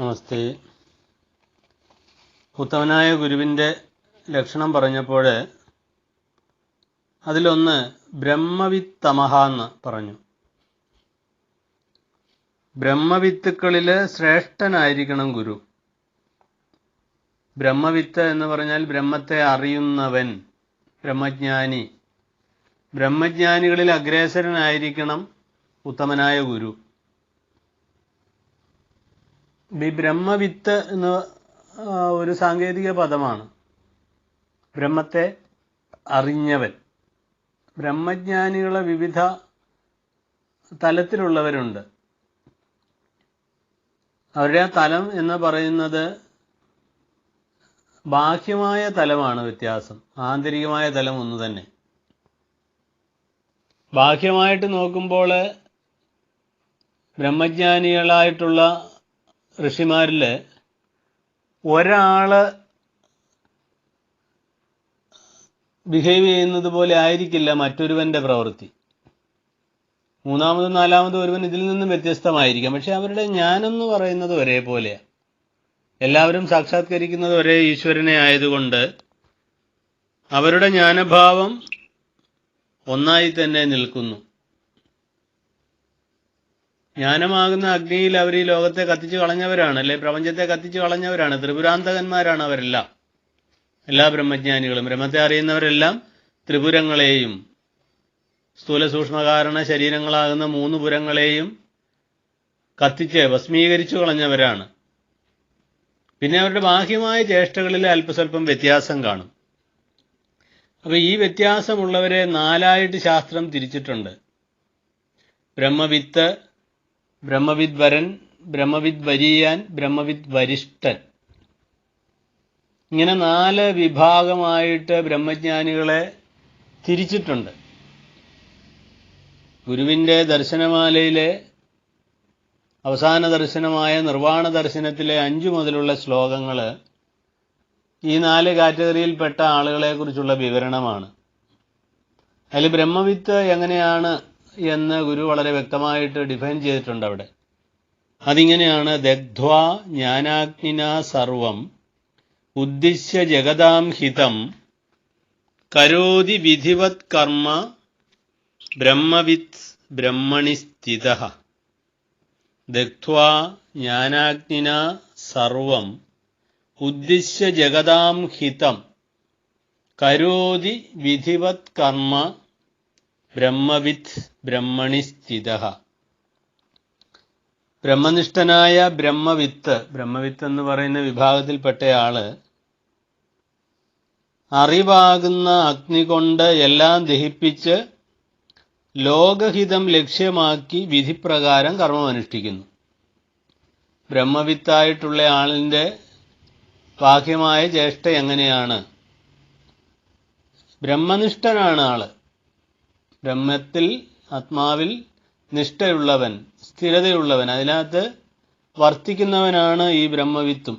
നമസ്തേ. ഉത്തമനായ ഗുരുവിന്റെ ലക്ഷണം പറഞ്ഞപ്പോൾ അതിലൊന്ന് ബ്രഹ്മവിത്തമഹ എന്ന് പറഞ്ഞു. ബ്രഹ്മവിത്തുക്കളിൽ ശ്രേഷ്ഠനായിരിക്കണം ഗുരു. ബ്രഹ്മവിത്ത് എന്ന് പറഞ്ഞാൽ ബ്രഹ്മത്തെ അറിയുന്നവൻ ബ്രഹ്മജ്ഞാനി. ബ്രഹ്മജ്ഞാനികളിൽ അഗ്രേസരനായിരിക്കണം ഉത്തമനായ ഗുരു. ഈ ബ്രഹ്മവിത്ത് എന്ന ഒരു സാങ്കേതിക പദമാണ്. ബ്രഹ്മത്തെ അറിഞ്ഞവൻ. ബ്രഹ്മജ്ഞാനികളെ വിവിധ തലത്തിലുള്ളവരുണ്ട്. അവരുടെ ആ തലം എന്ന് പറയുന്നത് ബാഹ്യമായ തലമാണ് വ്യത്യാസം. ആന്തരികമായ തലം ഒന്ന് തന്നെ. ബാഹ്യമായിട്ട് നോക്കുമ്പോൾ ബ്രഹ്മജ്ഞാനികളായിട്ടുള്ള ഋഷിമാരിൽ ഒരാൾ ബിഹേവ് ചെയ്യുന്നത് പോലെ ആയിരിക്കില്ല മറ്റൊരുവന്റെ പ്രവൃത്തി. മൂന്നാമതും നാലാമതും ഒരുവൻ ഇതിൽ നിന്നും വ്യത്യസ്തമായിരിക്കാം. പക്ഷെ അവരുടെ ഞാനെന്ന് പറയുന്നത് ഒരേപോലെയാണ് എല്ലാവരും സാക്ഷാത്കരിക്കുന്നത് ഒരേ ഈശ്വരനെ ആയതുകൊണ്ട് അവരുടെ ജ്ഞാനഭാവം ഒന്നായി തന്നെ നിൽക്കുന്നു. ജ്ഞാനമാകുന്ന അഗ്നിയിൽ അവർ ഈ ലോകത്തെ കത്തിച്ചു കളഞ്ഞവരാണ് അല്ലെ പ്രപഞ്ചത്തെ കത്തിച്ചു കളഞ്ഞവരാണ് ത്രിപുരാന്തകന്മാരാണ് അവരെല്ലാം എല്ലാ ബ്രഹ്മജ്ഞാനികളും ബ്രഹ്മത്തെ അറിയുന്നവരെല്ലാം ത്രിപുരങ്ങളെയും സ്ഥൂല സൂക്ഷ്മകാരണ ശരീരങ്ങളാകുന്ന മൂന്ന് പുരങ്ങളെയും കത്തിച്ച് ഭസ്മീകരിച്ചു കളഞ്ഞവരാണ്. പിന്നെ അവരുടെ ബാഹ്യമായ ചേഷ്ടകളിൽ അല്പസ്വല്പം വ്യത്യാസം കാണും. അപ്പൊ ഈ വ്യത്യാസമുള്ളവരെ നാലായിട്ട് ശാസ്ത്രം തിരിച്ചിട്ടുണ്ട്. ബ്രഹ്മവിത്ത് ബ്രഹ്മവിദ് വരൻ ബ്രഹ്മവിദ് വരിയാൻ ബ്രഹ്മവിദ് വരിഷ്ഠൻ ഇങ്ങനെ നാല് വിഭാഗമായിട്ട് ബ്രഹ്മജ്ഞാനികളെ തിരിച്ചിട്ടുണ്ട്. ഗുരുവിന്റെ ദർശനമാലയിലെ അവസാന ദർശനമായ നിർവാണ ദർശനത്തിലെ അഞ്ചു മുതലുള്ള ശ്ലോകങ്ങൾ ഈ നാല് കാറ്റഗറിയിൽപ്പെട്ട ആളുകളെക്കുറിച്ചുള്ള വിവരണമാണ്. അതിൽ ബ്രഹ്മവിത്ത് എങ്ങനെയാണ് എന്ന് ഗുരു വളരെ വ്യക്തമായിട്ട് ഡിഫൈൻ ചെയ്തിട്ടുണ്ട് അവിടെ. അതിങ്ങനെയാണ് ദഗ്ധ്വാ ജ്ഞാനാഗ്നിന സർവം ഉദ്ദിശ്യ ജഗതാം ഹിതം കരോതി വിധിവത് കർമ്മ ബ്രഹ്മവിത് ബ്രഹ്മണി സ്ഥിത. ദഗ്ധ്വാ ജ്ഞാനാഗ്നിന സർവം ഉദ്ദിശ്യ ജഗതാം ഹിതം കരോതി വിധിവത് കർമ്മ ബ്രഹ്മവിത്ത് ബ്രഹ്മണി സ്ഥിത. ബ്രഹ്മനിഷ്ഠനായ ബ്രഹ്മവിത്ത് ബ്രഹ്മവിത്ത് എന്ന് പറയുന്ന വിഭാഗത്തിൽപ്പെട്ടയാൾ അറിവാകുന്ന അഗ്നി കൊണ്ട് എല്ലാം ദഹിപ്പിച്ച് ലോകഹിതം ലക്ഷ്യമാക്കി വിധിപ്രകാരം കർമ്മമനുഷ്ഠിക്കുന്നു. ബ്രഹ്മവിത്തായിട്ടുള്ള ആളിന്റെ ബാഹ്യമായ ചേഷ്ട എങ്ങനെയാണ്? ബ്രഹ്മനിഷ്ഠനാണ് ആൾ. ബ്രഹ്മത്തിൽ ആത്മാവിൽ നിഷ്ഠയുള്ളവൻ സ്ഥിരതയുള്ളവൻ അതിനകത്ത് വർത്തിക്കുന്നവനാണ് ഈ ബ്രഹ്മവിത്തും.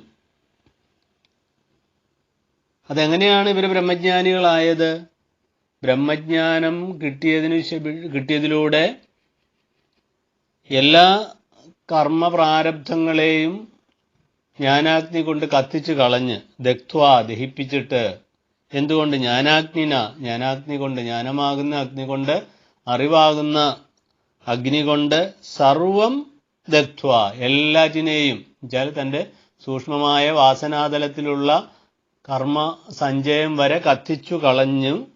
അതെങ്ങനെയാണ് ഇവർ ബ്രഹ്മജ്ഞാനികളായത്? ബ്രഹ്മജ്ഞാനം കിട്ടിയതിനു കിട്ടിയതിലൂടെ എല്ലാ കർമ്മ പ്രാരബ്ധങ്ങളെയും ജ്ഞാനാഗ്നി കൊണ്ട് കത്തിച്ചു കളഞ്ഞ് ദഗ്ധ്വ ദഹിപ്പിച്ചിട്ട് എന്തുകൊണ്ട് ജ്ഞാനാഗ്നിന? ജ്ഞാനാഗ്നി കൊണ്ട് ജ്ഞാനമാകുന്ന അഗ്നി കൊണ്ട് അറിവാകുന്ന അഗ്നി കൊണ്ട് സർവം ദത്വ എല്ലാറ്റിനെയും വെച്ചാൽ തന്റെ സൂക്ഷ്മമായ വാസനാതലത്തിലുള്ള കർമ്മ സഞ്ചയം വരെ കത്തിച്ചു കളഞ്ഞു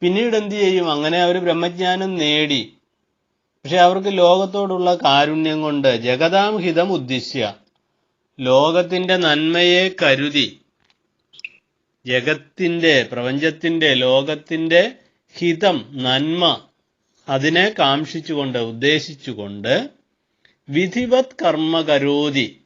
പിന്നീട് എന്ത് ചെയ്യും? അങ്ങനെ അവർ ബ്രഹ്മജ്ഞാനം നേടി. പക്ഷെ അവർക്ക് ലോകത്തോടുള്ള കാരുണ്യം കൊണ്ട് ജഗതാം ഹിതം ഉദ്ദിശ്യ. ലോകത്തിന്റെ നന്മയെ കരുതി. ജഗത്തിന്റെ പ്രപഞ്ചത്തിന്റെ ലോകത്തിന്റെ ഹിതം നന്മ അതിനെ കാംക്ഷിച്ചുകൊണ്ട് ഉദ്ദേശിച്ചുകൊണ്ട് വിധിവത് കർമ്മ കരോതി.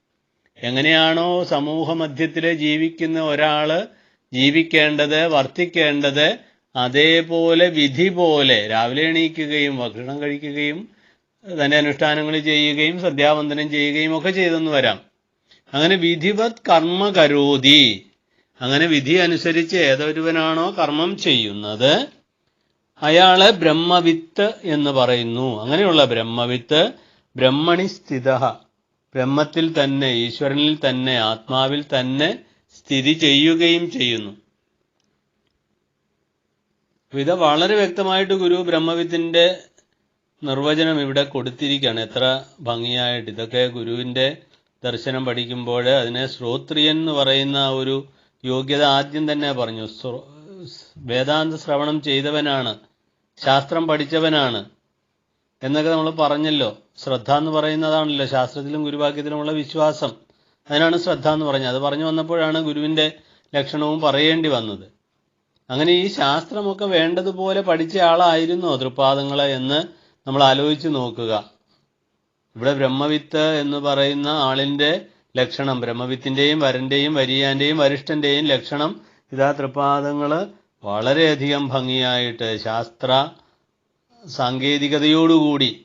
എങ്ങനെയാണോ സമൂഹ മധ്യത്തിൽ ജീവിക്കുന്ന ഒരാൾ ജീവിക്കേണ്ടത് വർത്തിക്കേണ്ടത് അതേപോലെ വിധി പോലെ രാവിലെ എണീക്കുകയും ഭക്ഷണം കഴിക്കുകയും തന്റെ അനുഷ്ഠാനങ്ങൾ ചെയ്യുകയും സന്ധ്യാവന്ദനം ചെയ്യുകയും ഒക്കെ ചെയ്തെന്ന് വരാം. അങ്ങനെ വിധിവത് കർമ്മ കരോതി. അങ്ങനെ വിധി അനുസരിച്ച് ഏതൊരുവനാണോ കർമ്മം ചെയ്യുന്നത് അയാളെ ബ്രഹ്മവിത്ത് എന്ന് പറയുന്നു. അങ്ങനെയുള്ള ബ്രഹ്മവിത്ത് ബ്രഹ്മണി സ്ഥിത. ബ്രഹ്മത്തിൽ തന്നെ ഈശ്വരനിൽ തന്നെ ആത്മാവിൽ തന്നെ സ്ഥിതി ചെയ്യുകയും ചെയ്യുന്നു. ഇത് വളരെ വ്യക്തമായിട്ട് ഗുരു ബ്രഹ്മവിത്തിന്റെ നിർവചനം ഇവിടെ കൊടുത്തിരിക്കുകയാണ്. എത്ര ഭംഗിയായിട്ട്. ഇതൊക്കെ ഗുരുവിന്റെ ദർശനം പഠിക്കുമ്പോൾ അതിനെ ശ്രോത്രിയൻ എന്ന് പറയുന്ന ഒരു യോഗ്യത ആദ്യം തന്നെ പറഞ്ഞു. വേദാന്ത ശ്രവണം ചെയ്തവനാണ്. ശാസ്ത്രം പഠിച്ചവനാണ്. എന്നൊക്കെ നമ്മൾ പറഞ്ഞല്ലോ. ശ്രദ്ധ എന്ന് പറയുന്നതാണല്ലോ ശാസ്ത്രത്തിലും ഗുരുവാക്യത്തിലുമുള്ള വിശ്വാസം. അതിനാണ് ശ്രദ്ധ എന്ന് പറഞ്ഞത്. അത് പറഞ്ഞു വന്നപ്പോഴാണ് ഗുരുവിന്റെ ലക്ഷണവും പറയേണ്ടി വന്നത്. അങ്ങനെ ഈ ശാസ്ത്രമൊക്കെ വേണ്ടതുപോലെ പഠിച്ച ആളായിരുന്നോ തൃപ്പാദങ്ങളെ എന്ന് നമ്മൾ ആലോചിച്ച് നോക്കുക. ഇവിടെ ബ്രഹ്മവിത്ത് എന്ന് പറയുന്ന ആളിന്റെ ലക്ഷണം. ബ്രഹ്മവിത്തിന്റെയും വരന്റെയും വരിയാന്റെയും വരിഷ്ഠന്റെയും ലക്ഷണം. ഇതാ തൃപ്പാദങ്ങൾ വളരെയധികം ഭംഗിയായിട്ട് ശാസ്ത്ര സാങ്കേതികതയോടുകൂടി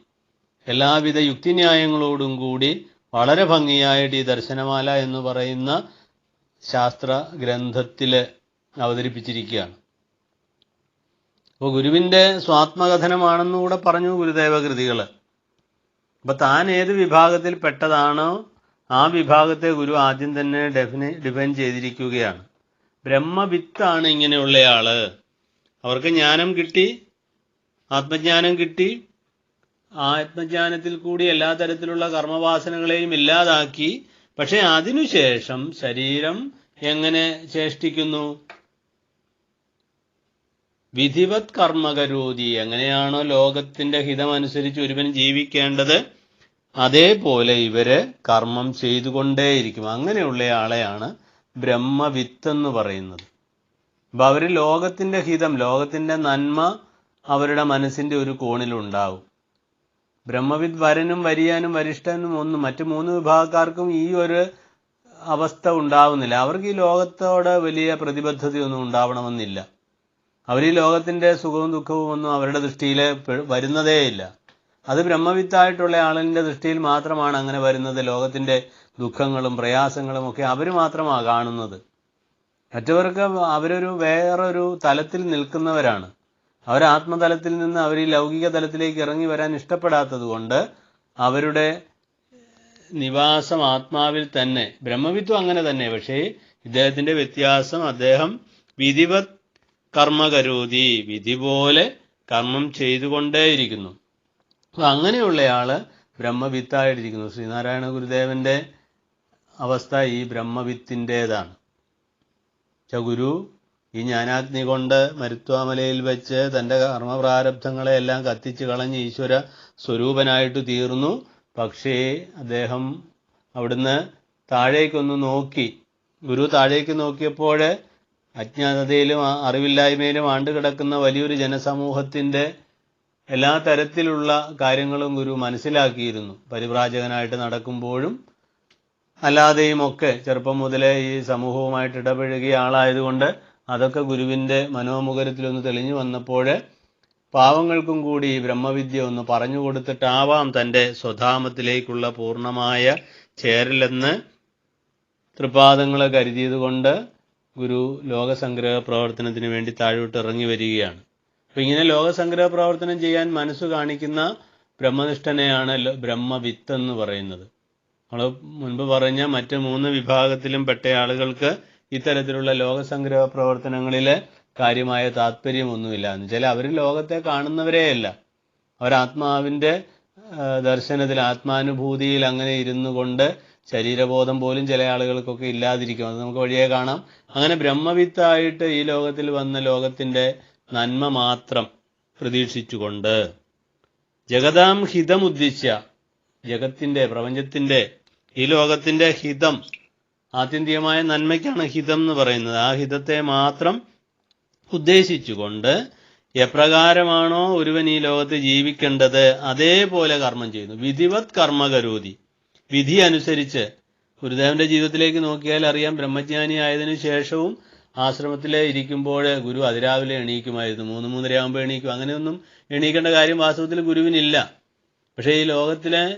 എല്ലാവിധ യുക്തിന്യായങ്ങളോടും കൂടി വളരെ ഭംഗിയായിട്ട് ഈ ദർശനമാല എന്ന് പറയുന്ന ശാസ്ത്ര ഗ്രന്ഥത്തിൽ അവതരിപ്പിച്ചിരിക്കുകയാണ്. അപ്പോൾ ഗുരുവിന്റെ സ്വാത്മകഥനമാണെന്നുകൂടെ പറഞ്ഞു ഗുരുദേവകൃതികൾ അപ്പോൾ അപ്പൊ താൻ ഏത് വിഭാഗത്തിൽ പെട്ടതാണോ ആ വിഭാഗത്തെ ഗുരു ആദ്യം തന്നെ ഡെഫിനെ ഡിഫൈൻ ചെയ്തിരിക്കുകയാണ്. ബ്രഹ്മവിത്താണ് ഇങ്ങനെയുള്ളയാൾ. അവർക്ക് ജ്ഞാനം കിട്ടി ആത്മജ്ഞാനം കിട്ടി. ആത്മജ്ഞാനത്തിൽ കൂടി എല്ലാ തരത്തിലുള്ള കർമ്മവാസനകളെയും ഇല്ലാതാക്കി. പക്ഷെ അതിനുശേഷം ശരീരം എങ്ങനെ ചേഷ്ടിക്കുന്നു വിധിവത് കർമ്മകരോതി എങ്ങനെയാണോ ലോകത്തിന്റെ ഹിതമനുസരിച്ച് ഒരുവൻ ജീവിക്കേണ്ടത്? അതേപോലെ ഇവർ കർമ്മം ചെയ്തുകൊണ്ടേയിരിക്കും. അങ്ങനെയുള്ള ആളെയാണ് ബ്രഹ്മവിത്ത് എന്ന് പറയുന്നത്. അപ്പൊ അവർ ലോകത്തിന്റെ ഹിതം ലോകത്തിന്റെ നന്മ അവരുടെ മനസ്സിന്റെ ഒരു കോണിലുണ്ടാവും. ബ്രഹ്മവിദ് വരനും വരിയാനും വരിഷ്ഠനും ഒന്നും മറ്റു മൂന്ന് വിഭാഗക്കാർക്കും ഈ ഒരു അവസ്ഥ ഉണ്ടാവുന്നില്ല. അവർക്ക് ഈ ലോകത്തോട് വലിയ പ്രതിബദ്ധതയൊന്നും ഉണ്ടാവണമെന്നില്ല. അവർ ഈ ലോകത്തിന്റെ സുഖവും ദുഃഖവും ഒന്നും അവരുടെ ദൃഷ്ടിയിൽ വരുന്നതേയില്ല. അത് ബ്രഹ്മവിത്തായിട്ടുള്ള ആളിന്റെ ദൃഷ്ടിയിൽ മാത്രമാണ് അങ്ങനെ വരുന്നത്. ലോകത്തിന്റെ ദുഃഖങ്ങളും പ്രയാസങ്ങളും ഒക്കെ അവർ മാത്രമാണ് കാണുന്നത്. മറ്റവർക്ക് അവരൊരു വേറൊരു തലത്തിൽ നിൽക്കുന്നവരാണ്. അവർ ആത്മതലത്തിൽ നിന്ന് അവർ ഈ ലൗകിക തലത്തിലേക്ക് ഇറങ്ങി വരാൻ ഇഷ്ടപ്പെടാത്തത് കൊണ്ട് അവരുടെ നിവാസം ആത്മാവിൽ തന്നെ. ബ്രഹ്മവിത്വം അങ്ങനെ തന്നെ. പക്ഷേ ഇദ്ദേഹത്തിന്റെ വ്യത്യാസം അദ്ദേഹം വിധിവത് കർമ്മകരൂതി വിധി പോലെ കർമ്മം ചെയ്തുകൊണ്ടേയിരിക്കുന്നു. അപ്പൊ അങ്ങനെയുള്ളയാൾ ബ്രഹ്മവിത്തായിട്ടിരിക്കുന്നു. ശ്രീനാരായണ ഗുരുദേവന്റെ അവസ്ഥ ഈ ബ്രഹ്മവിത്തിന്റേതാണ് ചഗുരു ഈ ജ്ഞാനാഗ്നി കൊണ്ട് മരുത്വാമലയിൽ വെച്ച് തന്റെ കർമ്മപ്രാരബ്ധങ്ങളെയെല്ലാം കത്തിച്ച് കളഞ്ഞ് ഈശ്വര സ്വരൂപനായിട്ട് തീർന്നു. പക്ഷേ അദ്ദേഹം അവിടുന്ന് താഴേക്കൊന്ന് നോക്കി. ഗുരു താഴേക്ക് നോക്കിയപ്പോൾ അജ്ഞാതതയിലും അറിവില്ലായ്മയിലും ആണ്ടുകിടക്കുന്ന വലിയൊരു ജനസമൂഹത്തിന്റെ എല്ലാ തരത്തിലുള്ള കാര്യങ്ങളും ഗുരു മനസ്സിലാക്കിയിരുന്നു. പരിവ്രാജകനായിട്ട് നടക്കുമ്പോഴും അല്ലാതെയും ഒക്കെ ചെറുപ്പം മുതലേ ഈ സമൂഹവുമായിട്ട് ഇടപഴകിയ ആളായതുകൊണ്ട് അതൊക്കെ ഗുരുവിന്റെ മനോമുഖരത്തിലൊന്ന് തെളിഞ്ഞു വന്നപ്പോൾ പാവങ്ങൾക്കും കൂടി ഈ ബ്രഹ്മവിദ്യ ഒന്ന് പറഞ്ഞു കൊടുത്തിട്ടാവാം തന്റെ സ്വധാമത്തിലേക്കുള്ള പൂർണമായ ചേരലെന്ന് തൃപാദങ്ങളെ കരുതിയതുകൊണ്ട് ഗുരു ലോകസംഗ്രഹ പ്രവർത്തനത്തിന് വേണ്ടി താഴോട്ട് ഇറങ്ങി വരികയാണ്. അപ്പൊ ഇങ്ങനെ ലോകസംഗ്രഹ പ്രവർത്തനം ചെയ്യാൻ മനസ്സ് കാണിക്കുന്ന ബ്രഹ്മനിഷ്ഠനെയാണ് ബ്രഹ്മവിത്ത് എന്ന് പറയുന്നത്. നമ്മൾ മുൻപ് പറഞ്ഞ മറ്റ് മൂന്ന് വിഭാഗത്തിലും പെട്ട ആളുകൾക്ക് ഇത്തരത്തിലുള്ള ലോകസംഗ്രഹ പ്രവർത്തനങ്ങളിൽ കാര്യമായ താല്പര്യമൊന്നുമില്ല എന്നുവെച്ചാൽ അവർ ലോകത്തെ കാണുന്നവരെയല്ല അവർ ആത്മാവിന്റെ ദർശനത്തിൽ ആത്മാനുഭൂതിയിൽ അങ്ങനെ ഇരുന്നു കൊണ്ട് ശരീരബോധം പോലും ചില ആളുകൾക്കൊക്കെ ഇല്ലാതിരിക്കും. അത് നമുക്ക് വഴിയെ കാണാം. അങ്ങനെ ബ്രഹ്മവിത്തായിട്ട് ഈ ലോകത്തിൽ വന്ന ലോകത്തിന്റെ നന്മ മാത്രം പ്രതീക്ഷിച്ചുകൊണ്ട് ജഗതാം ഹിതമുദ്ദിശ്യ ജഗത്തിന്റെ പ്രപഞ്ചത്തിന്റെ ഈ ലോകത്തിന്റെ ഹിതം ആത്യന്തികമായ നന്മയ്ക്കാണ് ഹിതം എന്ന് പറയുന്നത്. ആ ഹിതത്തെ മാത്രം ഉദ്ദേശിച്ചുകൊണ്ട് എപ്രകാരമാണോ ഒരുവൻ ഈ ലോകത്ത് ജീവിക്കേണ്ടത് അതേപോലെ കർമ്മം ചെയ്യുന്നു. വിധിവത് കർമ്മകരോതി. വിധി അനുസരിച്ച് ഗുരുദേവന്റെ ജീവിതത്തിലേക്ക് നോക്കിയാൽ അറിയാം ബ്രഹ്മജ്ഞാനി ആയതിനു ശേഷവും ആശ്രമത്തിലെ ഇരിക്കുമ്പോൾ ഗുരു അതിരാവിലെ എണീക്കുമായിരുന്നു. മൂന്ന് മൂന്നരയാകുമ്പോൾ എണീക്കും. അങ്ങനെയൊന്നും എണീക്കേണ്ട കാര്യം വാസ്തവത്തിൽ ഗുരുവിനില്ല. പക്ഷേ ഈ ലോകത്തിലെ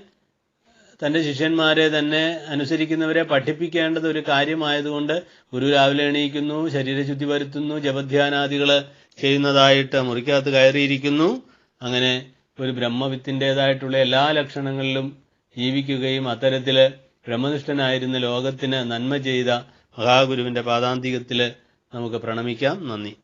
തന്റെ ശിഷ്യന്മാരെ തന്നെ അനുസരിക്കുന്നവരെ പഠിപ്പിക്കേണ്ടത് ഒരു കാര്യമായതുകൊണ്ട് ഗുരു രാവിലെ എണീക്കുന്നു ശരീരശുദ്ധി വരുത്തുന്നു ജപധ്യാനാദികൾ ചെയ്യുന്നതായിട്ട് മുറിക്കകത്ത് കയറിയിരിക്കുന്നു. അങ്ങനെ ഒരു ബ്രഹ്മവിത്തിന്റെതായിട്ടുള്ള എല്ലാ ലക്ഷണങ്ങളിലും ജീവിക്കുകയും അത്തരത്തിൽ ബ്രഹ്മനിഷ്ഠനായിരുന്ന ലോകത്തിന് നന്മ ചെയ്ത മഹാഗുരുവിന്റെ പാദാന്തികത്തിൽ നമുക്ക് പ്രണമിക്കാം. നന്ദി.